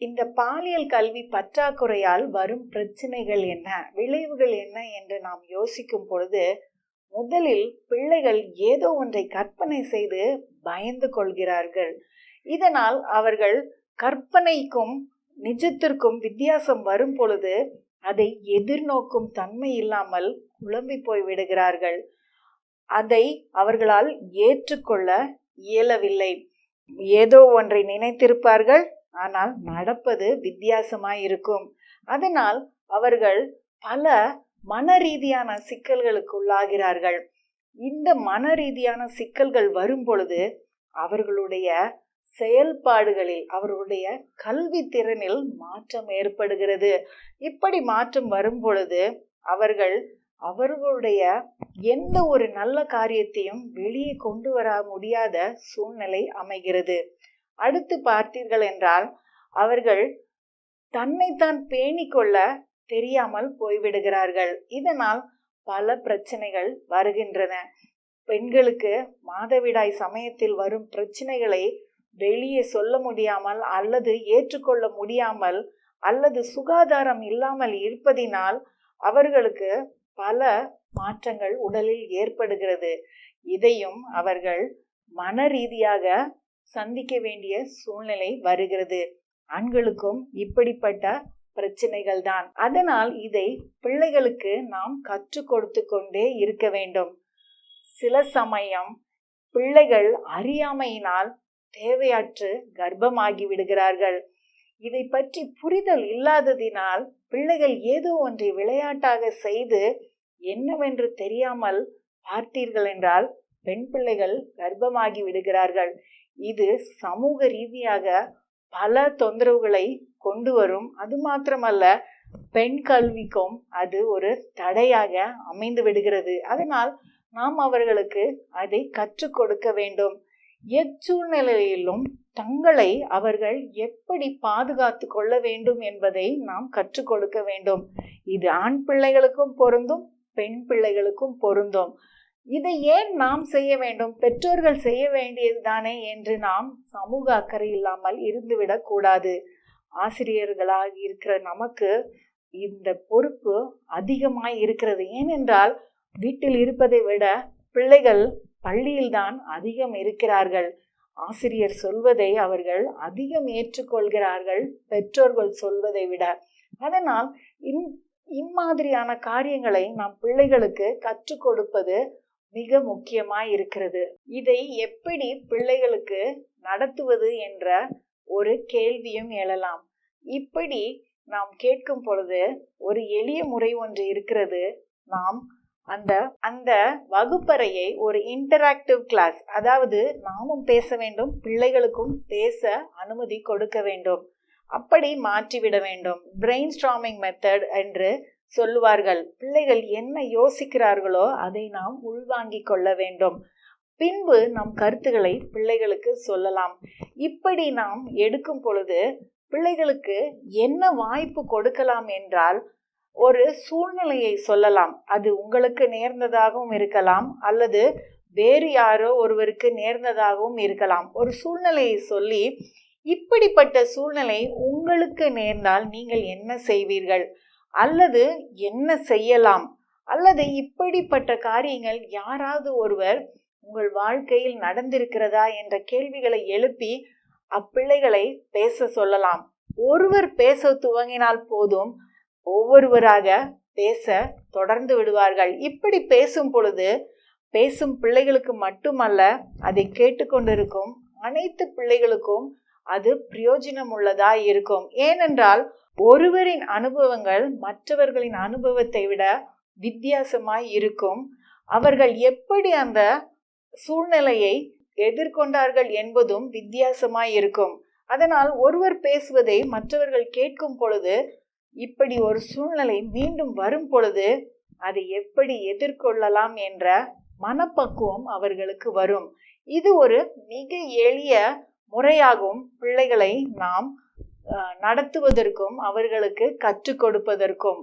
இந்த பாலியல் கல்வி பற்றாக்குறையால் வரும் பிரச்சனைகள் என்ன? விளைவுகள் என்ன என்று நாம் யோசிக்கும் பொழுது முதலில் பிள்ளைகள் ஏதோ ஒன்றை கற்பனை செய்து பயந்து கொள்கிறார்கள். இதனால் அவர்கள் கற்பனைக்கும் நிஜத்திற்கும் வித்தியாசம் வரும் பொழுது அதை எதிர்நோக்கும் தன்மை இல்லாமல் குழம்பி போய் விடுகிறார்கள். அதை அவர்களால் ஏற்றுக்கொள்ள இயலவில்லை. ஏதோ ஒன்றை நினைத்திருப்பார்கள் ஆனால் நடப்பது வித்தியாசமாய் இருக்கும். அதனால் அவர்கள் பல மன ரீதியான சிக்கல்களுக்கு உள்ளாகிறார்கள். இந்த மன ரீதியான சிக்கல்கள் வரும் பொழுது அவர்களுடைய செயல்பாடுகளில் அவர்களுடைய கல்வி திறனில் மாற்றம் ஏற்படுகிறது. இப்படி மாற்றம் வரும் பொழுது அவர்கள் அவர்களுடைய எந்த ஒரு நல்ல காரியத்தையும் வெளியே கொண்டு வர முடியாத சூழ்நிலை அமைகிறது. அடுத்து பார்த்தீர்கள் என்றால் அவர்கள் தன்னைத்தான் பேணிக்கொள்ள தெரியாமல் போய்விடுகிறார்கள். இதனால் பல பிரச்சனைகள் வருகின்றன. பெண்களுக்கு மாதவிடாய் சமயத்தில் வரும் பிரச்சனைகளை வெளியே சொல்ல முடியாமல் அல்லது ஏற்றுக்கொள்ள முடியாமல் அல்லது சுகாதாரம் இல்லாமல் இருப்பதினால் அவர்களுக்கு பல மாற்றங்கள் உடலில் ஏற்படுகிறது. இதையும் அவர்கள் மன ரீதியாக சந்திக்க வேண்டிய சூழ்நிலை வருகிறது. ஆண்களுக்கும் இப்படிப்பட்ட பிரச்சனைகள் தான் அதனால் இதை பிள்ளைகளுக்கு நாம் கற்றுக் கொடுத்து கொண்டே இருக்க வேண்டும். சில சமயம் பிள்ளைகள் அறியாமையினால் தேவையற்று கர்ப்பமாகி விடுகிறார்கள். இதை பற்றி புரிதல் இல்லாததினால் பிள்ளைகள் ஏதோ ஒன்றை விளையாட்டாக செய்து என்னவென்று தெரியாமல் பார்த்தீர்கள் என்றால் பெண் பிள்ளைகள் கர்ப்பமாகி விடுகிறார்கள். இது சமூக ரீதியாக பல தொந்தரவுகளை கொண்டு வரும். அது மாத்திரமல்ல பெண் கல்விக்கும் அது ஒரு தடையாக அமைந்து விடுகிறது. அதனால் நாம் அவர்களுக்கு அதை கற்றுக் கொடுக்க வேண்டும். எச்சூழ்நிலையிலும் தங்களை அவர்கள் எப்படி பாதுகாத்து கொள்ள வேண்டும் என்பதை நாம் கற்றுக் கொடுக்க வேண்டும். இது ஆண் பிள்ளைகளுக்கும் பொருந்தும் பெண் பிள்ளைகளுக்கும் பொருந்தும். இதை ஏன் நாம் செய்ய வேண்டும்? பெற்றோர்கள் செய்ய வேண்டியது தானே என்று நாம் சமூக அக்கறை இல்லாமல் இருந்துவிடக் கூடாது. ஆசிரியர்களாக இருக்கிற நமக்கு இந்த பொறுப்பு அதிகமாய் இருக்கிறது. ஏனென்றால் வீட்டில் இருப்பதை விட பிள்ளைகள் பள்ளியில்தான் அதிகம் இருக்கிறார்கள். ஆசிரியர் சொல்வதை அவர்கள் அதிகம் ஏற்றுக்கொள்கிறார்கள் பெற்றோர்கள் சொல்வதை விட. அதனால் இம் இம்மாதிரியான காரியங்களை நாம் பிள்ளைகளுக்கு கற்றுக் கொடுப்பது மிக முக்கியமாய் இருக்கிறது இதை எப்படி பிள்ளைகளுக்கு நடத்துவது என்ற ஒரு கேள்வியும் எழலாம். இப்படி நாம் கேட்கும் பொழுது ஒரு எளிய முறை ஒன்று இருக்கிறது. நாம் அந்த அந்த வகுப்பறையை ஒரு இன்டராக்டிவ் கிளாஸ் அதாவது நாமும் பேச வேண்டும் பிள்ளைகளுக்கும் பேச அனுமதி கொடுக்க வேண்டும். அப்படி மாற்றிவிட வேண்டும். பிரெயின் ஸ்ட்ராமிங் மெத்தட் என்று சொல்லுவார்கள். பிள்ளைகள் என்ன யோசிக்கிறார்களோ அதை நாம் உள்வாங்கிக் கொள்ள வேண்டும். பின்பு நம் கருத்துக்களை பிள்ளைகளுக்கு சொல்லலாம். இப்படி நாம் எடுக்கும் பொழுது பிள்ளைகளுக்கு என்ன வாய்ப்பு கொடுக்கலாம் என்றால் ஒரு சூழ்நிலையை சொல்லலாம். அது உங்களுக்கு நேர்ந்ததாகவும் இருக்கலாம் அல்லது வேறு யாரோ ஒருவருக்கு நேர்ந்ததாகவும் இருக்கலாம். ஒரு சூழ்நிலையை சொல்லி இப்படிப்பட்ட சூழ்நிலை உங்களுக்கு நேர்ந்தால் நீங்கள் என்ன செய்வீர்கள்? அல்லது என்ன செய்யலாம்? அல்லது இப்படிப்பட்ட காரியங்கள் யாராவது ஒருவர் உங்கள் வாழ்க்கையில் நடந்திருக்கிறதா என்ற கேள்விகளை எழுப்பி அப்பிள்ளைகளை பேச சொல்லலாம். ஒருவர் பேச துவங்கினால் போதும் ஒவ்வொருவராக பேச தொடர்ந்து விடுவார்கள். இப்படி பேசும் பொழுது பேசும் பிள்ளைகளுக்கு மட்டுமல்ல அதை கேட்டுக்கொண்டிருக்கும் அனைத்து பிள்ளைகளுக்கும் அது பிரயோஜனம் உள்ளதா இருக்கும். ஏனென்றால் ஒருவரின் அனுபவங்கள் மற்றவர்களின் அனுபவத்தை விட வித்தியாசமாய் இருக்கும். அவர்கள் எப்படி அந்த சூழ்நிலையை எதிர்கொண்டார்கள் என்பதும் வித்தியாசமாய் இருக்கும். அதனால் ஒருவர் பேசுவதை மற்றவர்கள் கேட்கும் பொழுது இப்படி ஒரு சூழ்நிலை மீண்டும் வரும் பொழுது அதை எப்படி எதிர்கொள்ளலாம் என்ற மனப்பக்குவம் அவர்களுக்கு வரும். இது ஒரு மிக எளிய முறையாகவும் பிள்ளைகளை நாம் நடத்துவதற்கும் அவர்களுக்கு கற்றுக் கொடுப்பதற்கும்